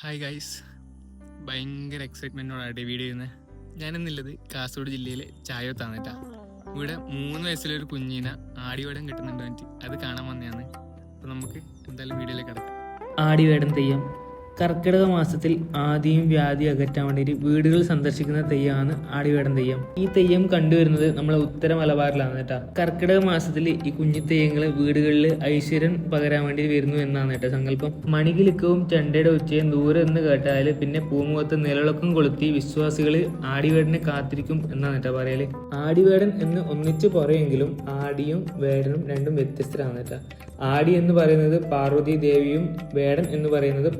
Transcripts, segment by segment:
Hi guys ഭയങ്കര എക്സൈറ്റ്മെന്റോടായിട്ട് video ചെയ്യുന്നത് ഞാനെന്നുള്ളത് കാസർഗോഡ് ജില്ലയിലെ ചായോത്താണ് ഇവിടെ മൂന്ന് വയസ്സിലൊരു കുഞ്ഞിനെ ആടിവേടം കിട്ടുന്നുണ്ട് എനിക്ക് അത് കാണാൻ വന്നതാണ്. അപ്പോൾ നമുക്ക് എന്തായാലും വീഡിയോയിലേക്ക് കിടക്കാം. ആടിവേടം തെയ്യം. കർക്കിടക മാസത്തിൽ ആദിയും വ്യാധി അകറ്റാൻ വേണ്ടിയിട്ട് വീടുകൾ സന്ദർശിക്കുന്ന തെയ്യമാണ് ആടിവേടൻ തെയ്യം. ഈ തെയ്യം കണ്ടുവരുന്നത് നമ്മളെ ഉത്തര മലബാറിലാണ് കേട്ടോ. കർക്കിടക മാസത്തിൽ ഈ കുഞ്ഞു തെയ്യങ്ങൾ വീടുകളിൽ ഐശ്വര്യം പകരാൻ വേണ്ടി വരുന്നു എന്നാണ് കേട്ടോ സങ്കല്പം. മണികിലുക്കവും ചെണ്ടയുടെ ഉച്ചയും ദൂരെ എന്ന് കേട്ടാൽ പിന്നെ പൂമുഖത്ത് നിലവിളക്കം കൊളുത്തി വിശ്വാസികൾ ആടിവേടനെ കാത്തിരിക്കും എന്നാണ് കേട്ടോ പറയൽ. ആടിവേടൻ എന്ന് ഒന്നിച്ച് പറയുമെങ്കിലും ആടിയും വേടനും രണ്ടും വ്യത്യസ്തരാണ് കേട്ടോ. ആടി എന്ന് പറയുന്നത് പാർവതി ദേവിയും വേടൻ എന്ന് പറയുന്നത്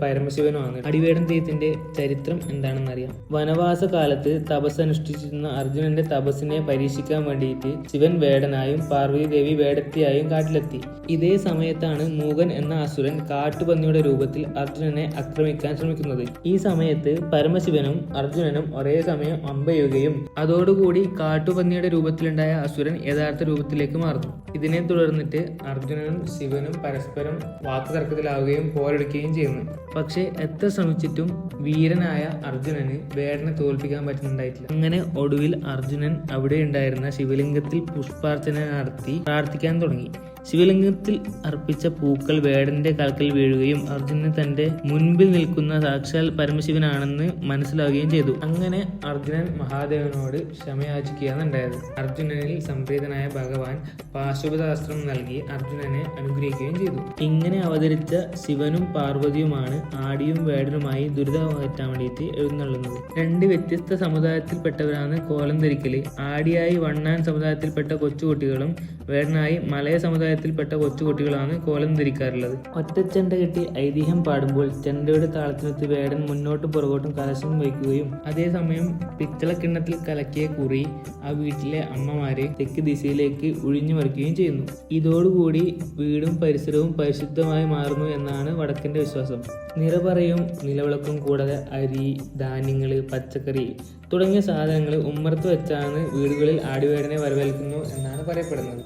പരമശിവനുമാണ് അടിവേടൻ തെയ്യത്തിന്റെ ചരിത്രം എന്താണെന്ന് അറിയാം വനവാസ കാലത്ത് തപസ് അനുഷ്ഠിച്ചിരുന്ന അർജുനന്റെ തപസ്സിനെ പരീക്ഷിക്കാൻ വേണ്ടിയിട്ട് ശിവൻ വേടനായും പാർവതി ദേവി വേടത്തിയായും കാട്ടിലെത്തി. ഇതേ സമയത്താണ് മൂകൻ എന്ന അസുരൻ കാട്ടുപന്നിയുടെ രൂപത്തിൽ അർജുനനെ ആക്രമിക്കാൻ ശ്രമിക്കുന്നത്. ഈ സമയത്ത് പരമശിവനും അർജുനനും ഒരേ സമയം അമ്പയുകയും അതോടുകൂടി കാട്ടുപന്നിയുടെ രൂപത്തിലുണ്ടായ അസുരൻ യഥാർത്ഥ രൂപത്തിലേക്ക് മാറുന്നു. ഇതിനെ തുടർന്നിട്ട് അർജുനനും ശിവനും പരസ്പരം വാക്കുതർക്കത്തിലാവുകയും പോരെടുക്കുകയും ചെയ്യുന്നു. പക്ഷേ എത്ര ശ്രമിച്ചിട്ടും വീരനായ അർജുനന് വേടനെ തോൽപ്പിക്കാൻ പറ്റുന്നുണ്ടായിട്ടില്ല. അങ്ങനെ ഒടുവിൽ അർജുനൻ അവിടെ ഉണ്ടായിരുന്ന ശിവലിംഗത്തിൽ പുഷ്പാർച്ചന നടത്തി പ്രാർത്ഥിക്കാൻ തുടങ്ങി. ശിവലിംഗത്തിൽ അർപ്പിച്ച പൂക്കൾ വേടന്റെ കാൽക്കൽ വീഴുകയും അർജുനന് തന്റെ മുൻപിൽ നിൽക്കുന്ന സാക്ഷാൽ പരമശിവനാണെന്ന് മനസ്സിലാവുകയും ചെയ്തു. അങ്ങനെ അർജുനൻ മഹാദേവനോട് ക്ഷമയാചിക്കുകയാണ് ഉണ്ടായത്. അർജുനനിൽ സംപ്രീതനായ ഭഗവാൻ പാശുപതാസ്ത്രം നൽകി അർജുനനെ അനുഗ്രഹിക്കുകയും ചെയ്തു. ഇങ്ങനെ അവതരിച്ച ശിവനും പാർവതിയുമാണ് ആടിയും വേടനുമായി ദുരിതം അകറ്റാൻ വേണ്ടിയിട്ട് എഴുന്നള്ളുന്നത്. രണ്ട് വ്യത്യസ്ത സമുദായത്തിൽപ്പെട്ടവരാണ് കോലം ധരിക്കൽ. ആടിയായി വണ്ണാൻ സമുദായത്തിൽപ്പെട്ട കൊച്ചുകുട്ടികളും വേടനായി മലയ സമുദായത്തിൽപ്പെട്ട കൊച്ചുകുട്ടികളാണ് കോലം ധരിക്കാറുള്ളത്. ഒറ്റച്ചെണ്ട കെട്ടി ഐതിഹ്യം പാടുമ്പോൾ ചെണ്ടയുടെ താളത്തിനൊത്ത് വേടൻ മുന്നോട്ടും പുറകോട്ടും കലശം വയ്ക്കുകയും അതേസമയം പിത്തളക്കിണ്ണത്തിൽ കലക്കിയ കുറി ആ വീട്ടിലെ അമ്മമാരെ തെക്ക് ദിശയിലേക്ക് ഒഴിഞ്ഞു മറിക്കുകയും ചെയ്യുന്നു. ഇതോടുകൂടി വീടും പരിസരവും പരിശുദ്ധമായി മാറുന്നു എന്നാണ് വടക്കിന്റെ വിശ്വാസം. നിറപറയും നിലവിളക്കും കൂടാതെ അരി ധാന്യങ്ങൾ പച്ചക്കറി തുടങ്ങിയ സാധനങ്ങൾ ഉമ്മർത്ത് വെച്ചാണ് വീടുകളിൽ ആടിവേടനെ വരവേൽക്കുന്നു എന്നാണ് പറയപ്പെടുന്നത്.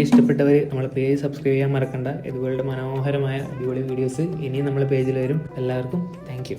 വീഡിയോ ഇഷ്ടപ്പെട്ടവർ നമ്മളെ പേജ് സബ്സ്ക്രൈബ് ചെയ്യാൻ മറക്കണ്ട. ഇതുപോലുള്ള മനോഹരമായ അടിപൊളി വീഡിയോസ് ഇനിയും നമ്മളെ പേജിൽ വരും. എല്ലാവർക്കും താങ്ക്